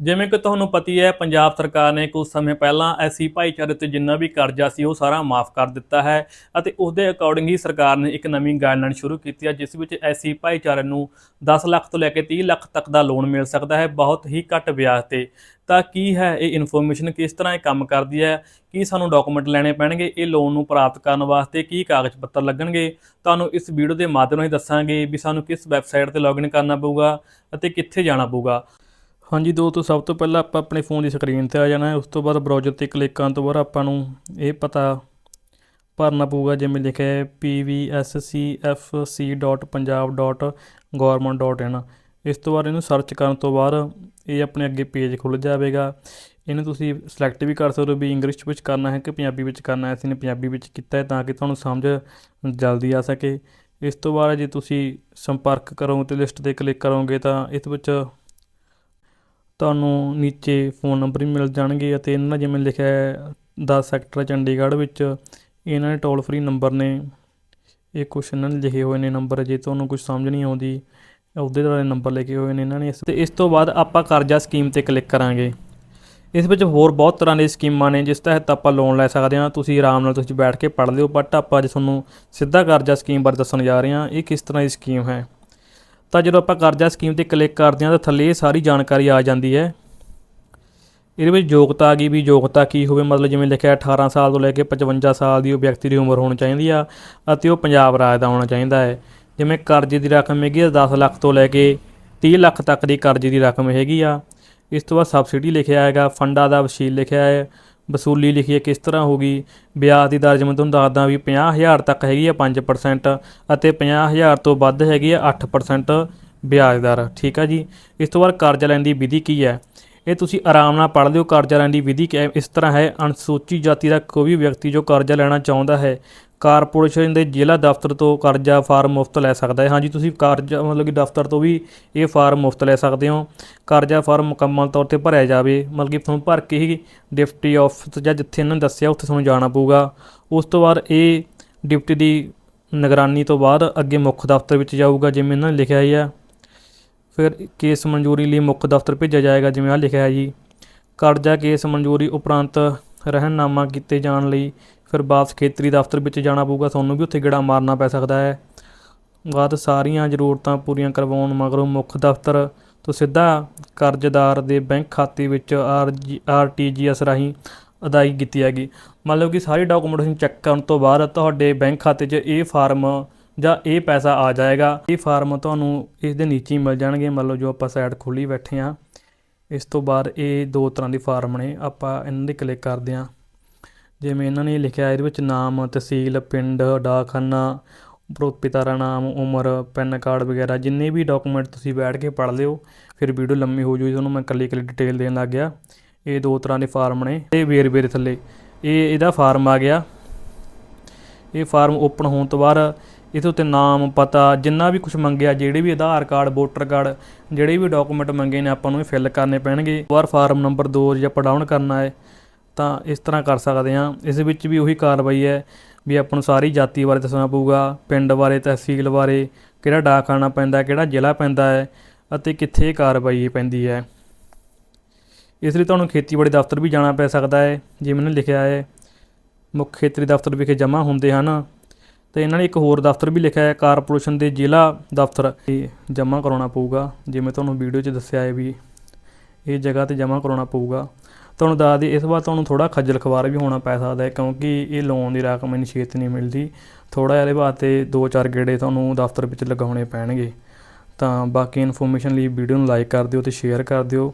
ਜਿਵੇਂ ਕਿ ਤੁਹਾਨੂੰ ਪਤੀ ਹੈ, ਪੰਜਾਬ ਸਰਕਾਰ ਨੇ ਕੁਝ ਸਮੇਂ ਪਹਿਲਾਂ ਐਸੀ ਭਾਈਚਾਰੇ ਤੇ ਜਿੰਨਾ ਵੀ ਕਰਜ਼ਾ ਸੀ ਉਹ ਸਾਰਾ ਮਾਫ ਕਰ ਦਿੱਤਾ ਹੈ ਅਤੇ ਉਸ ਦੇ ਅਕੋਰਡਿੰਗ ਹੀ ਸਰਕਾਰ ਨੇ ਇੱਕ ਨਵੀਂ ਗਾਈਡਲਾਈਨ ਸ਼ੁਰੂ ਕੀਤੀ ਹੈ, ਜਿਸ ਵਿੱਚ ਐਸੀ ਭਾਈਚਾਰੇ ਨੂੰ 10 ਲੱਖ ਤੋਂ ਲੈ ਕੇ 30 ਲੱਖ ਤੱਕ ਦਾ ਲੋਨ ਮਿਲ ਸਕਦਾ ਹੈ, ਬਹੁਤ ਹੀ ਘੱਟ ਵਿਆਜ ਤੇ। ਤਾਂ ਕੀ ਹੈ ਇਹ ਇਨਫੋਰਮੇਸ਼ਨ ਕਿਸ ਤਰ੍ਹਾਂ ਇਹ ਕੰਮ ਕਰਦੀ ਹੈ, ਕੀ ਸਾਨੂੰ ਡਾਕੂਮੈਂਟ ਲੈਣੇ ਪੈਣਗੇ, ਇਹ ਲੋਨ ਨੂੰ ਪ੍ਰਾਪਤ ਕਰਨ ਵਾਸਤੇ ਕੀ ਕਾਗਜ਼ ਪੱਤਰ ਲੱਗਣਗੇ, ਤੁਹਾਨੂੰ ਇਸ ਵੀਡੀਓ ਦੇ ਮਾਧਿਅਮ ਰਾਹੀਂ ਦੱਸਾਂਗੇ ਵੀ ਸਾਨੂੰ ਕਿਸ ਵੈਬਸਾਈਟ ਤੇ ਲੌਗਇਨ ਕਰਨਾ ਪਊਗਾ ਅਤੇ ਕਿੱਥੇ ਜਾਣਾ ਪਊਗਾ। ਹਾਂਜੀ ਦੋਸਤੋ ਸਭ ਤੋਂ ਪਹਿਲਾਂ ਆਪਾਂ ਆਪਣੇ ਫੋਨ ਦੀ ਸਕਰੀਨ ਤੇ ਆ ਜਾਣਾ ਹੈ। ਉਸ ਤੋਂ ਬਾਅਦ ਬਰਾਊਜ਼ਰ ਤੇ ਕਲਿੱਕ ਕਰਨ ਤੋਂ ਬਾਅਦ ਆਪਾਂ ਨੂੰ ਇਹ ਪਤਾ ਭਰਨਾ ਪਊਗਾ, ਜਿਵੇਂ ਲਿਖਿਆ ਹੈ pvscfc.punjab.government.in ਇਸ ਤੋਂ ਬਾਅਦ ਇਹਨੂੰ ਸਰਚ ਕਰਨ ਤੋਂ ਬਾਅਦ ਇਹ ਆਪਣੇ ਅੱਗੇ ਪੇਜ ਖੁੱਲ੍ਹ ਜਾਵੇਗਾ। ਇਹਨੂੰ ਤੁਸੀਂ ਸਿਲੈਕਟ ਵੀ ਕਰ ਸਕਦੇ ਹੋ ਵੀ ਇੰਗਲਿਸ਼ ਵਿੱਚ ਕਰਨਾ ਹੈ ਕਿ ਪੰਜਾਬੀ ਵਿੱਚ ਕਰਨਾ ਹੈ। ਅਸੀਂ ਨੇ ਪੰਜਾਬੀ ਵਿੱਚ ਕੀਤਾ ਹੈ ਤਾਂ ਕਿ ਤੁਹਾਨੂੰ ਸਮਝ ਜਲਦੀ ਆ ਸਕੇ। ਇਸ ਤੋਂ ਬਾਅਦ ਜੇ ਤੁਸੀਂ ਸੰਪਰਕ ਕਰੋ ਤੇ ਲਿਸਟ ਤੇ ਕਲਿੱਕ ਕਰੋਗੇ ਤਾਂ ਇਸ ਵਿੱਚ ਤੁਹਾਨੂੰ ਨੀਚੇ ਫੋਨ ਨੰਬਰ ਵੀ ਮਿਲ ਜਾਣਗੇ ਅਤੇ ਇਹਨਾਂ ਨੇ ਜਿਵੇਂ ਲਿਖਿਆ ਹੈ 10 ਸੈਕਟਰ ਚੰਡੀਗੜ੍ਹ ਵਿੱਚ, ਇਹਨਾਂ ਦੇ ਟੋਲ ਫਰੀ ਨੰਬਰ ਨੇ। ਇਹ ਕੁਛ ਇਹਨਾਂ ਨੇ ਲਿਖੇ ਹੋਏ ਨੇ ਨੰਬਰ ਜੇ ਤੁਹਾਨੂੰ ਕੁਝ ਸਮਝ ਨਹੀਂ ਆਉਂਦੀ, ਉਹਦੇ ਦੁਆਰਾ ਨੰਬਰ ਲਿਖੇ ਹੋਏ ਨੇ ਇਹਨਾਂ ਨੇ। ਤੇ ਇਸ ਤੋਂ ਬਾਅਦ ਆਪਾਂ ਕਰਜ਼ਾ ਸਕੀਮ ਤੇ ਕਲਿੱਕ ਕਰਾਂਗੇ। ਇਸ ਵਿੱਚ ਹੋਰ ਬਹੁਤ ਤਰ੍ਹਾਂ ਦੀਆਂ ਸਕੀਮਾਂ ਨੇ, ਜਿਸ ਤਹਿਤ ਆਪਾਂ ਲੋਨ ਲੈ ਸਕਦੇ ਹਾਂ, ਤੁਸੀਂ ਆਰਾਮ ਨਾਲ ਤੁਸੀਂ ਬੈਠ ਕੇ ਪੜ੍ਹ ਲਿਓ ਬਟ ਆਪਾਂ ਅੱਜ ਤੁਹਾਨੂੰ ਸਿੱਧਾ ਕਰਜ਼ਾ ਸਕੀਮ ਬਾਰੇ ਦੱਸਣ ਜਾ ਰਹੇ ਹਾਂ, ਇਹ ਕਿਸ ਤਰ੍ਹਾਂ ਦੀ ਸਕੀਮ ਹੈ। ਤਾਂ ਜਦੋਂ ਆਪਾਂ ਕਰਜ਼ਾ ਸਕੀਮ ਤੇ ਕਲਿੱਕ ਕਰਦੇ ਹਾਂ ਤਾਂ ਥੱਲੇ ਇਹ ਸਾਰੀ ਜਾਣਕਾਰੀ ਆ ਜਾਂਦੀ ਹੈ। ਇਹਦੇ ਵਿੱਚ ਯੋਗਤਾ ਆ ਗਈ ਵੀ ਯੋਗਤਾ ਕੀ ਹੋਵੇ, ਮਤਲਬ ਜਿਵੇਂ ਲਿਖਿਆ 18 ਸਾਲ ਤੋਂ ਲੈ ਕੇ 55 ਸਾਲ ਦੀ ਉਹ ਵਿਅਕਤੀ ਦੀ ਉਮਰ ਹੋਣੀ ਚਾਹੀਦੀ ਆ ਅਤੇ ਉਹ ਪੰਜਾਬ ਰਾਜ ਦਾ ਹੋਣਾ ਚਾਹੀਦਾ ਹੈ। ਜਿਵੇਂ ਕਰਜ਼ੇ ਦੀ ਰਕਮ ਹੈਗੀ ਆ 10 ਲੱਖ ਤੋਂ ਲੈ ਕੇ 30 ਲੱਖ ਤੱਕ ਦੀ ਕਰਜ਼ੇ ਦੀ ਰਕਮ ਹੈਗੀ ਆ। ਇਸ ਤੋਂ ਬਾਅਦ ਸਬਸਿਡੀ ਲਿਖਿਆ ਹੈਗਾ, ਫੰਡਾਂ ਦਾ ਵਸੀਲ ਲਿਖਿਆ ਹੈ। ਵਸੂਲੀ ਲਿਖੀ ਹੈ ਕਿਸ ਤਰ੍ਹਾਂ ਹੋਗੀ ਵਿਆਜ ਦੀ ਦਰ ਜਿਵੇਂ ਤੁਹਾਨੂੰ ਦੱਸਦਾ ਵੀ 50000 ਤੱਕ ਹੈਗੀ ਆ 5% ਅਤੇ 50000 ਤੋਂ ਵੱਧ ਹੈਗੀ ਆ 8% ਵਿਆਜ ਦਰ। ਠੀਕ ਆ ਜੀ? ਇਸ ਤੋਂ ਬਾਅਦ ਕਰਜ਼ਾ ਲੈਣ ਦੀ ਵਿਧੀ ਕੀ ਹੈ? ਇਹ ਤੁਸੀਂ ਆਰਾਮ ਨਾਲ ਪੜ੍ਹ ਲਿਓ। ਕਰਜ਼ਾ ਲੈਣ ਦੀ ਵਿਧੀ ਕਿ- ਇਸ ਤਰ੍ਹਾਂ ਹੈ ਅਨੁਸੂਚਿਤ ਜਾਤੀ ਦਾ ਕੋਈ ਵੀ ਵਿਅਕਤੀ ਜੋ ਕਰਜ਼ਾ ਲੈਣਾ ਚਾਹੁੰਦਾ ਹੈ, ਕਾਰਪੋਰੇਸ਼ਨ ਦੇ ਜ਼ਿਲ੍ਹਾ ਦਫ਼ਤਰ ਤੋਂ ਕਰਜ਼ਾ ਫਾਰਮ ਮੁਫਤ ਲੈ ਸਕਦਾ ਹੈ। ਹਾਂਜੀ, ਤੁਸੀਂ ਕਰਜ਼ਾ ਮਤਲਬ ਕਿ ਦਫ਼ਤਰ ਤੋਂ ਵੀ ਇਹ ਫਾਰਮ ਮੁਫਤ ਲੈ ਸਕਦੇ ਹੋ। ਕਰਜ਼ਾ ਫਾਰਮ ਮੁਕੰਮਲ ਤੌਰ ਤੇ ਭਰਿਆ ਜਾਵੇ, ਮਤਲਬ ਕਿ ਤੁਹਾਨੂੰ ਭਰ ਕੇ ਹੀ ਡਿਪਟੀ ਆਫਿਸ ਜਾਂ ਜਿੱਥੇ ਇਹਨਾਂ ਨੇ ਦੱਸਿਆ ਉੱਥੇ ਤੁਹਾਨੂੰ ਜਾਣਾ ਪਊਗਾ। ਉਸ ਤੋਂ ਬਾਅਦ ਇਹ ਡਿਪਟੀ ਦੀ ਨਿਗਰਾਨੀ ਤੋਂ ਬਾਅਦ ਅੱਗੇ ਮੁੱਖ ਦਫ਼ਤਰ ਵਿੱਚ ਜਾਊਗਾ, ਜਿਵੇਂ ਇਹਨਾਂ ਨੇ ਲਿਖਿਆ ਹੀ ਆ। ਫਿਰ ਕੇਸ ਮਨਜ਼ੂਰੀ ਲਈ ਮੁੱਖ ਦਫ਼ਤਰ ਭੇਜਿਆ ਜਾਏਗਾ, ਜਿਵੇਂ ਆ ਲਿਖਿਆ ਹੈ ਜੀ। ਕਰਜ਼ਾ ਕੇਸ ਮਨਜ਼ੂਰੀ ਉਪਰੰਤ ਰਹਿਨਨਾਮਾ ਕੀਤੇ ਜਾਣ ਲਈ ਫਿਰ ਵਾਪਸ ਖੇਤਰੀ ਦਫ਼ਤਰ ਵਿੱਚ ਜਾਣਾ ਪਊਗਾ, ਤੁਹਾਨੂੰ ਵੀ ਉੱਥੇ ਗੇੜਾ ਮਾਰਨਾ ਪੈ ਸਕਦਾ ਹੈ। ਬਾਅਦ ਸਾਰੀਆਂ ਜ਼ਰੂਰਤਾਂ ਪੂਰੀਆਂ ਕਰਵਾਉਣ ਮਗਰੋਂ ਮੁੱਖ ਦਫ਼ਤਰ ਤੋਂ ਸਿੱਧਾ ਕਰਜ਼ਦਾਰ ਦੇ ਬੈਂਕ ਖਾਤੇ ਵਿੱਚ ਆਰ ਆਰਟੀਜੀਐਸ ਰਾਹੀਂ ਅਦਾਇਗੀ ਕੀਤੀ ਹੈਗੀ ਮਤਲਬ ਕਿ ਸਾਰੀ ਡਾਕੂਮੈਂਟੇਸ਼ਨ ਚੈੱਕ ਕਰਨ ਤੋਂ ਬਾਅਦ ਤੁਹਾਡੇ ਬੈਂਕ ਖਾਤੇ 'ਚ ਇਹ ਫਾਰਮ ਜਾਂ ਇਹ ਪੈਸਾ ਆ ਜਾਏਗਾ, ਇਹ ਫਾਰਮ ਤੁਹਾਨੂੰ ਇਸ ਦੇ ਨੀਚੇ ਹੀ ਮਿਲ ਜਾਣਗੇ। ਮੰਨ ਲਓ ਜੋ ਆਪਾਂ ਸਾਈਟ ਖੋਲੀ ਬੈਠੇ ਆ ਇਸ ਤੋਂ ਬਾਅਦ ਇਹ ਦੋ ਤਰ੍ਹਾਂ ਦੇ ਫਾਰਮ ਨੇ, ਆਪਾਂ ਇਹਨਾਂ ਦੇ ਕਲਿੱਕ ਕਰਦੇ ਹਾਂ। ਜਿਵੇਂ ਇਹਨਾਂ ਨੇ ਲਿਖਿਆ, ਇਹਦੇ ਵਿੱਚ ਨਾਮ, ਤਹਿਸੀਲ, ਪਿੰਡ, ਡਾਕਖਾਨਾ, ਉਪਰੋਂ ਪਿਤਾ ਦਾ ਨਾਮ, ਉਮਰ, ਪੈਨ ਕਾਰਡ ਵਗੈਰਾ, ਜਿੰਨੇ ਵੀ ਡਾਕੂਮੈਂਟ ਤੁਸੀਂ ਬੈਠ ਕੇ ਪੜ੍ਹ ਲਿਓ, ਫਿਰ ਵੀਡੀਓ ਲੰਮੀ ਹੋ ਜੂਗੀ ਤੁਹਾਨੂੰ ਮੈਂ ਇਕੱਲੀ ਇਕੱਲੀ ਡਿਟੇਲ ਦੇਣ ਲੱਗ ਗਿਆ। ਇਹ ਦੋ ਤਰ੍ਹਾਂ ਦੇ ਫਾਰਮ ਨੇ, ਇਹ ਵੇਰ ਵੇਰ ਥੱਲੇ। ਇਹ ਇਹਦਾ ਫਾਰਮ ਆ ਗਿਆ। ਇਹ ਫਾਰਮ ਓਪਨ ਹੋਣ ਤੋਂ ਬਾਅਦ ਇਹਦੇ ਉੱਤੇ ਨਾਮ, ਪਤਾ, ਜਿੰਨਾ ਵੀ ਕੁਝ ਮੰਗਿਆ, ਜਿਹੜੇ ਵੀ ਆਧਾਰ ਕਾਰਡ, ਵੋਟਰ ਕਾਰਡ, ਜਿਹੜੇ ਵੀ ਡਾਕੂਮੈਂਟ ਮੰਗੇ ਨੇ, ਆਪਾਂ ਨੂੰ ਇਹ ਫਿਲ ਕਰਨੇ ਪੈਣਗੇ। ਵਾਰ ਫਾਰਮ ਨੰਬਰ 2 ਜੇ ਆਪਾਂ ਡਾਊਨ ਕਰਨਾ ਹੈ, ਤਾਂ ਇਸ ਤਰ੍ਹਾਂ ਕਰ ਸਕਦੇ ਹਾਂ। ਇਸ ਵਿੱਚ ਵੀ ਉਹੀ ਕਾਰਵਾਈ ਹੈ ਵੀ ਆਪਾਂ ਨੂੰ ਸਾਰੀ ਜਾਤੀ ਬਾਰੇ ਦੱਸਣਾ ਪਊਗਾ, ਪਿੰਡ ਬਾਰੇ, ਤਹਿਸੀਲ ਬਾਰੇ, ਕਿਹੜਾ ਡਾਕਖਾਨਾ ਪੈਂਦਾ, ਕਿਹੜਾ ਜ਼ਿਲ੍ਹਾ ਪੈਂਦਾ ਹੈ ਅਤੇ ਕਿੱਥੇ ਕਾਰਵਾਈ ਪੈਂਦੀ ਹੈ। ਇਸ ਲਈ ਤੁਹਾਨੂੰ ਖੇਤੀਬਾੜੀ ਦਫ਼ਤਰ ਵੀ ਜਾਣਾ ਪੈ ਸਕਦਾ ਹੈ ਜਿਵੇਂ ਨੇ ਲਿਖਿਆ ਹੈ। ਮੁੱਖ ਖੇਤਰੀ ਦਫ਼ਤਰ ਵਿਖੇ ਜਮ੍ਹਾਂ ਹੁੰਦੇ ਹਨ। ਤੇ ਇਹਨਾਂ ਨੇ ਇੱਕ ਹੋਰ ਦਫ਼ਤਰ ਵੀ ਲਿਖਿਆ ਹੈ, ਕਾਰਪੋਰੇਸ਼ਨ ਦੇ ਜ਼ਿਲ੍ਹਾ ਦਫ਼ਤਰ। ਇਹ ਜਮ੍ਹਾਂ ਕਰਾਉਣਾ ਪਊਗਾ। ਜਿਵੇਂ ਤੁਹਾਨੂੰ ਵੀਡੀਓ 'ਚ ਦੱਸਿਆ ਹੈ ਵੀ ਇਹ ਜਗ੍ਹਾ ਤੇ ਜਮ੍ਹਾਂ ਕਰਾਉਣਾ ਪਊਗਾ। ਤੁਹਾਨੂੰ ਦੱਸ ਦਈਏ, ਇਸ ਵਾਰ ਤੁਹਾਨੂੰ ਥੋੜਾ ਖੱਜਲ ਖਵਾਰ ਵੀ ਹੋਣਾ ਪੈ ਸਕਦਾ ਹੈ, ਕਿਉਂਕਿ ਇਹ ਲੋਨ ਦੀ ਰਕਮ ਇੰਨੀ ਛੇਤ ਨਹੀਂ ਮਿਲਦੀ। ਥੋੜਾ ਇਹਦੇ ਵਾਸਤੇ ਦੋ ਚਾਰ ਗੇੜੇ ਤੁਹਾਨੂੰ ਦਫ਼ਤਰ ਵਿੱਚ ਲਗਾਉਣੇ ਪੈਣਗੇ। ਤਾਂ ਬਾਕੀ ਇਨਫੋਰਮੇਸ਼ਨ ਲਈ ਵੀਡੀਓ ਨੂੰ ਲਾਈਕ ਕਰ ਦਿਓ ਤੇ ਸ਼ੇਅਰ ਕਰ ਦਿਓ।